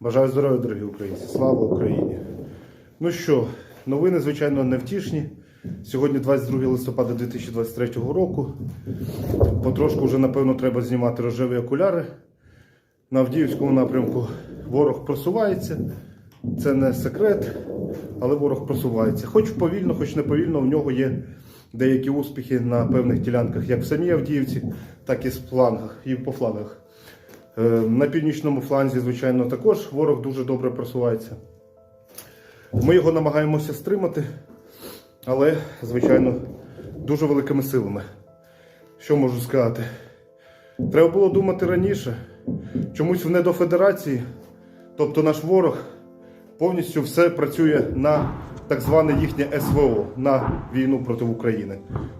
Бажаю здоров'я, дорогі українці! Слава Україні! Ну що, новини, звичайно, невтішні. Сьогодні 22 листопада 2023 року. Потрошку вже, напевно, треба знімати рожеві окуляри. На Авдіївському напрямку ворог просувається. Це не секрет, але ворог просувається. Хоч повільно, хоч не повільно, в нього є деякі успіхи на певних ділянках, як в самій Авдіївці, так і з флангах, і по флангах. Е, На північному фланзі, звичайно, також ворог дуже добре просувається. Ми його намагаємося стримати, але, звичайно, дуже великими силами. Що можу сказати? Треба було думати раніше. Чомусь в недофедерації, тобто наш ворог, повністю все працює на так зване їхнє СВО, на війну проти України.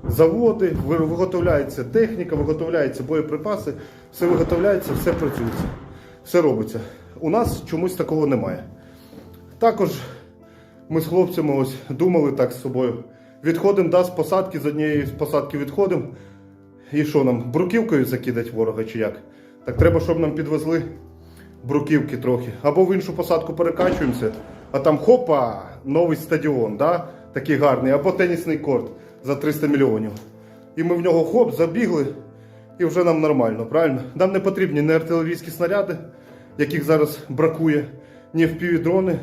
Заводи, виготовляється техніка, виготовляються боєприпаси, все виготовляється, все працюється, все робиться. У нас чомусь такого немає. Також ми з хлопцями ось думали так з собою. Відходимо да, з посадки, з однієї з посадки відходимо. І що нам, бруківкою закидать ворога чи як? Так треба, щоб нам підвезли бруківки трохи. Або в іншу посадку перекачуємося, а там хопа, новий стадіон, да? такий гарний, або тенісний корт за 300 мільйонів. І ми в нього хоп, забігли, і вже нам нормально, правильно? Нам не потрібні ні артилерійські снаряди, яких зараз бракує, ні впівдрони,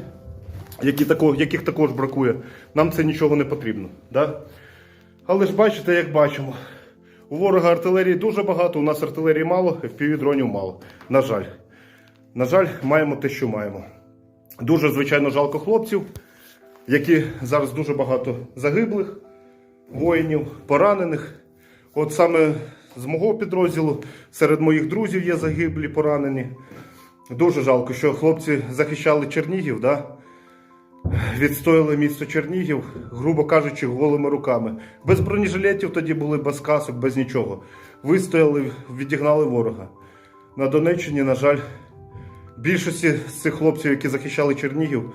які тако, яких також бракує. Нам це нічого не потрібно. Да? Але ж бачите, як бачимо. У ворога артилерії дуже багато, у нас артилерії мало, впівдронів мало. На жаль. На жаль, маємо те, що маємо. Дуже, звичайно, жалко хлопців, які зараз дуже багато загиблих воїнів, поранених. От саме з мого підрозділу серед моїх друзів є загиблі, поранені. Дуже жалко, що хлопці захищали Чернігів, да? відстояли місто Чернігів, грубо кажучи, голими руками. Без бронежилетів тоді були, без касок, без нічого. Вистояли, відігнали ворога. На Донеччині, на жаль, більшості з цих хлопців, які захищали Чернігів,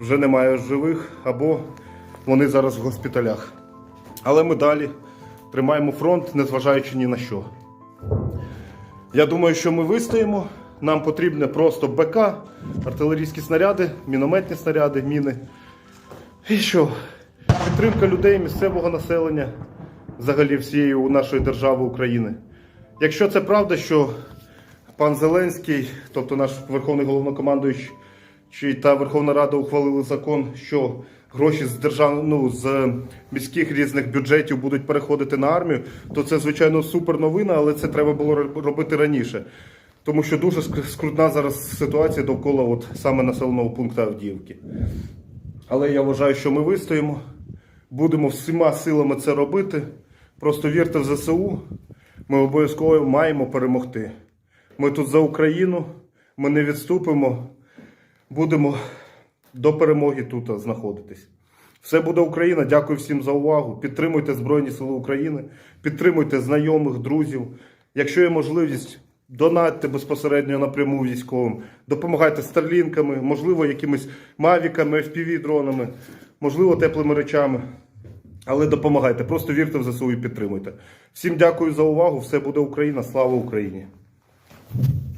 вже немає живих або вони зараз в госпіталях. Але ми далі тримаємо фронт, незважаючи ні на що. Я думаю, що ми вистоїмо. Нам потрібне просто БК, артилерійські снаряди, мінометні снаряди, міни. І що? Підтримка людей, місцевого населення, взагалі всієї нашої держави України. Якщо це правда, що пан Зеленський, тобто наш верховний головнокомандуючий та Верховна Рада ухвалили закон, що гроші з держав... ну, з міських різних бюджетів будуть переходити на армію, то це звичайно супер новина, але це треба було робити раніше. Тому що дуже скрутна зараз ситуація довкола от саме населеного пункту Авдіївки. Але я вважаю, що ми вистоїмо, будемо всіма силами це робити. Просто вірте в ЗСУ, ми обов'язково маємо перемогти. Ми тут за Україну, ми не відступимо, будемо до перемоги тут знаходитись. Все буде Україна. Дякую всім за увагу. Підтримуйте Збройні Сили України, підтримуйте знайомих, друзів. Якщо є можливість, донатьте безпосередньо напряму військовим, допомагайте старлінками, можливо, якимись мавіками, FPV-дронами, можливо, теплими речами. Але допомагайте, просто вірте в ЗСУ і підтримуйте. Всім дякую за увагу. Все буде Україна. Слава Україні! Amen.